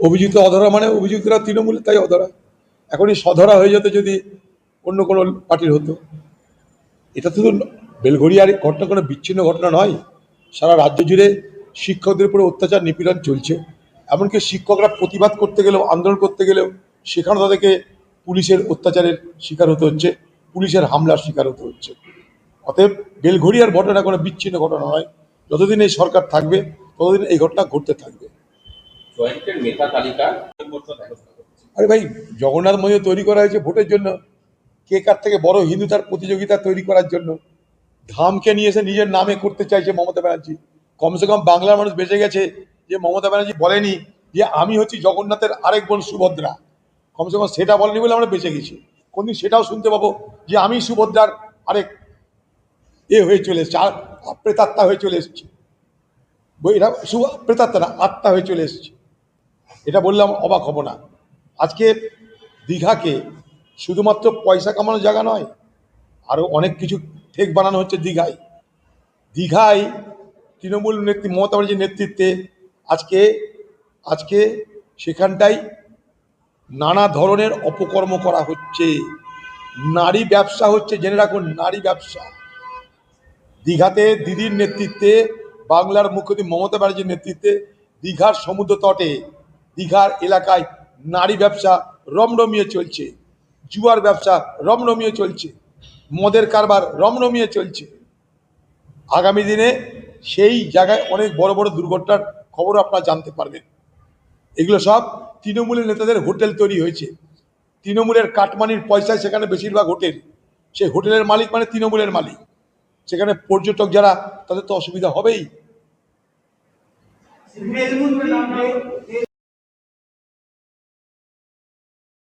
অভিযুক্ত অধরা মানে অভিযুক্তরা তৃণমূলের তাই অধরা। এখনই সধরা হয়ে যেত যদি অন্য কোনো পার্টির হতো। এটা শুধু বেলঘরিয়ার ঘটনা কোনো বিচ্ছিন্ন ঘটনা নয়। সারা রাজ্য জুড়ে শিক্ষকদের উপরে অত্যাচার, নিপীড়ন চলছে। এমনকি শিক্ষকরা প্রতিবাদ করতে গেলেও, আন্দোলন করতে গেলেও সেখানে তাদেরকে পুলিশের অত্যাচারের শিকার হতে হচ্ছে, পুলিশের হামলার শিকার হতে হচ্ছে। অতএব বেলঘরিয়ার ঘটনা কোনো বিচ্ছিন্ন ঘটনা নয়। যতদিন এই সরকার থাকবে ততদিন এই ঘটনা ঘটতে থাকবে। আরে ভাই জগন্নাথ মন্দির তৈরি করা হয়েছে ভোটের জন্য। কে কার থেকে বড় হিন্দু তার প্রতিযোগিতা তৈরি করার জন্য। ধামকে নিয়ে এসে নিজের নামে করতে চাইছে মমতা ব্যানার্জি। কমসে কম বাংলার মানুষ বেঁচে গেছে যে মমতা ব্যানার্জি বলেনি যে আমি হচ্ছি জগন্নাথের আরেক বোন সুভদ্রা। কমসে কম সেটা বলেনি বলে আমরা বেঁচে গেছি। কোনদিন সেটাও শুনতে পাবো যে আমি সুভদ্রার আরেক এ হয়ে চলে এসছে আর প্রেতাত্মা হয়ে চলে এসছে। এটা শুভ প্রেতাত্মা না, আত্মা হয়ে চলে এসেছে। এটা বললাম অবাক হব না। আজকে দীঘাকে শুধুমাত্র পয়সা কামানোর জায়গা নয় আরও অনেক কিছু ঠেক বানানো হচ্ছে দীঘায়। দীঘায় তৃণমূল নেত্রী, মমতা ব্যানার্জির নেতৃত্বে আজকে আজকে সেখানটায় নানা ধরনের অপকর্ম করা হচ্ছে। নারী ব্যবসা হচ্ছে, জেনে রাখুন, নারী ব্যবসা। দীঘাতে দিদির নেতৃত্বে বাংলার মুখ্যমন্ত্রী মমতা ব্যানার্জির নেতৃত্বে দীঘার সমুদ্র তটে দীঘার এলাকায় নারী ব্যবসা রমরমিয়ে চলছে, জুয়ার ব্যবসা রমরমিয়ে চলছে, মদের কারবার রমরমিয়ে চলছে। আগামী দিনে সেই জায়গায় অনেক বড় বড় দুর্ঘটনার খবর আপনারা জানতে পারবেন। এগুলো সব তৃণমূলের নেতাদের হোটেল তৈরি হয়েছে। তৃণমূলের কাটমানির পয়সায় সেখানে বেশিরভাগ হোটেল। সেই হোটেলের মালিক মানে তৃণমূলের মালিক। সেখানে পর্যটক যারা, তাদের তো অসুবিধা হবেই। मेलमुन में